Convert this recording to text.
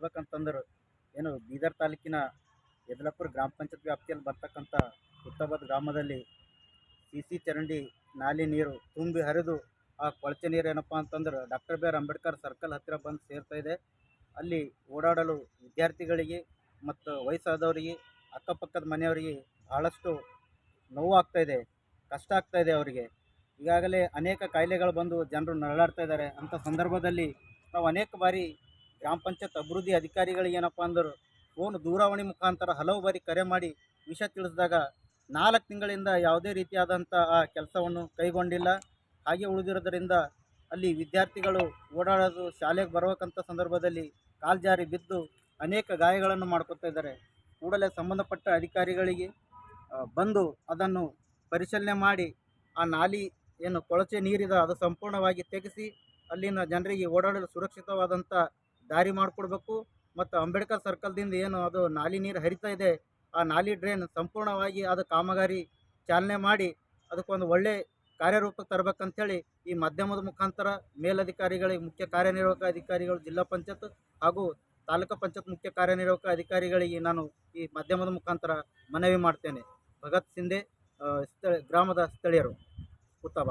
ಹೇಳ್ಬೇಕಂತಂದ್ರೆ ಏನು ಬೀದರ್ ತಾಲೂಕಿನ ಯದಲಪುರ ಗ್ರಾಮ ಪಂಚಾಯತ್ ವ್ಯಾಪ್ತಿಯಲ್ಲಿ ಬರ್ತಕ್ಕಂಥ ಹುತ್ತಾಬಾದ್ ಗ್ರಾಮದಲ್ಲಿ ಸಿ ಚರಂಡಿ, ನಾಲಿ ನೀರು ತುಂಬಿ ಹರಿದು ಆ ಕೊಳಚೆ ನೀರು ಏನಪ್ಪ ಅಂತಂದ್ರೆ doctor B R Ambedkar circle ಹತ್ತಿರ ಬಂದು ಸೇರ್ತಾ ಇದೆ. ಅಲ್ಲಿ ಓಡಾಡಲು ವಿದ್ಯಾರ್ಥಿಗಳಿಗೆ ಮತ್ತು ವಯಸ್ಸಾದವರಿಗೆ, ಅಕ್ಕಪಕ್ಕದ ಮನೆಯವರಿಗೆ ಭಾಳಷ್ಟು ನೋವು ಆಗ್ತಾ ಇದೆ, ಕಷ್ಟ ಆಗ್ತಾ ಇದೆ ಅವರಿಗೆ. ಈಗಾಗಲೇ ಅನೇಕ ಕಾಯಿಲೆಗಳು ಬಂದು ಜನರು ನರಳಾಡ್ತಾ ಇದ್ದಾರೆ. ಅಂಥ ಸಂದರ್ಭದಲ್ಲಿ ನಾವು ಅನೇಕ ಬಾರಿ ಗ್ರಾಮ ಪಂಚಾಯತ್ ಅಭಿವೃದ್ಧಿ ಅಧಿಕಾರಿಗಳಿಗೆ ಏನಪ್ಪ ಅಂದ್ರೆ, ಫೋನ್ ದೂರವಾಣಿ ಮುಖಾಂತರ ಹಲವು ಬಾರಿ ಕರೆ ಮಾಡಿ ವಿಷಯ ತಿಳಿಸಿದಾಗ ನಾಲ್ಕು ತಿಂಗಳಿಂದ ಯಾವುದೇ ರೀತಿಯಾದಂಥ ಆ ಕೆಲಸವನ್ನು ಕೈಗೊಂಡಿಲ್ಲ. ಹಾಗೆ ಉಳಿದಿರೋದರಿಂದ ಅಲ್ಲಿ ವಿದ್ಯಾರ್ಥಿಗಳು ಓಡಾಡೋದು ಶಾಲೆಗೆ ಬರಬೇಕಂತ ಸಂದರ್ಭದಲ್ಲಿ ಕಾಲು ಜಾರಿ ಬಿದ್ದು ಅನೇಕ ಗಾಯಗಳನ್ನು ಮಾಡ್ಕೊತಾ ಇದ್ದಾರೆ. ಕೂಡಲೇ ಸಂಬಂಧಪಟ್ಟ ಅಧಿಕಾರಿಗಳಿಗೆ ಬಂದು ಅದನ್ನು ಪರಿಶೀಲನೆ ಮಾಡಿ ಆ ನಾಲಿ ಏನು ಕೊಳಚೆ ನೀರಿದ ಅದು ಸಂಪೂರ್ಣವಾಗಿ ತೆಗೆಸಿ ಅಲ್ಲಿನ ಜನರಿಗೆ ಓಡಾಡಲು ಸುರಕ್ಷಿತವಾದಂಥ ದಾರಿ ಮಾಡಿಕೊಡ್ಬೇಕು. ಮತ್ತು ಅಂಬೇಡ್ಕರ್ ಸರ್ಕಲ್ದಿಂದ ಏನು ಅದು ನಾಲಿ ನೀರು ಹರಿತಾ ಇದೆ, ಆ ನಾಲಿ ಡ್ರೈನ್ ಸಂಪೂರ್ಣವಾಗಿ ಅದು ಕಾಮಗಾರಿ ಚಾಲನೆ ಮಾಡಿ ಅದಕ್ಕೊಂದು ಒಳ್ಳೆ ಕಾರ್ಯರೂಪಕ್ಕೆ ತರಬೇಕಂತೇಳಿ ಈ ಮಾಧ್ಯಮದ ಮುಖಾಂತರ ಮೇಲಧಿಕಾರಿಗಳಿಗೆ ಮುಖ್ಯ ಕಾರ್ಯನಿರ್ವಾಹಕ ಅಧಿಕಾರಿಗಳು, ಜಿಲ್ಲಾ ಪಂಚಾಯತ್ ಹಾಗೂ ತಾಲೂಕು ಪಂಚಾಯತ್ ಮುಖ್ಯ ಕಾರ್ಯನಿರ್ವಾಹಕ ಅಧಿಕಾರಿಗಳಿಗೆ ನಾನು ಈ ಮಾಧ್ಯಮದ ಮುಖಾಂತರ ಮನವಿ ಮಾಡ್ತೇನೆ. ಭಗತ್ ಸಿಂಧೆ ಸ್ಥಳ, ಗ್ರಾಮದ ಸ್ಥಳೀಯರು. ಉತ್ತಮ.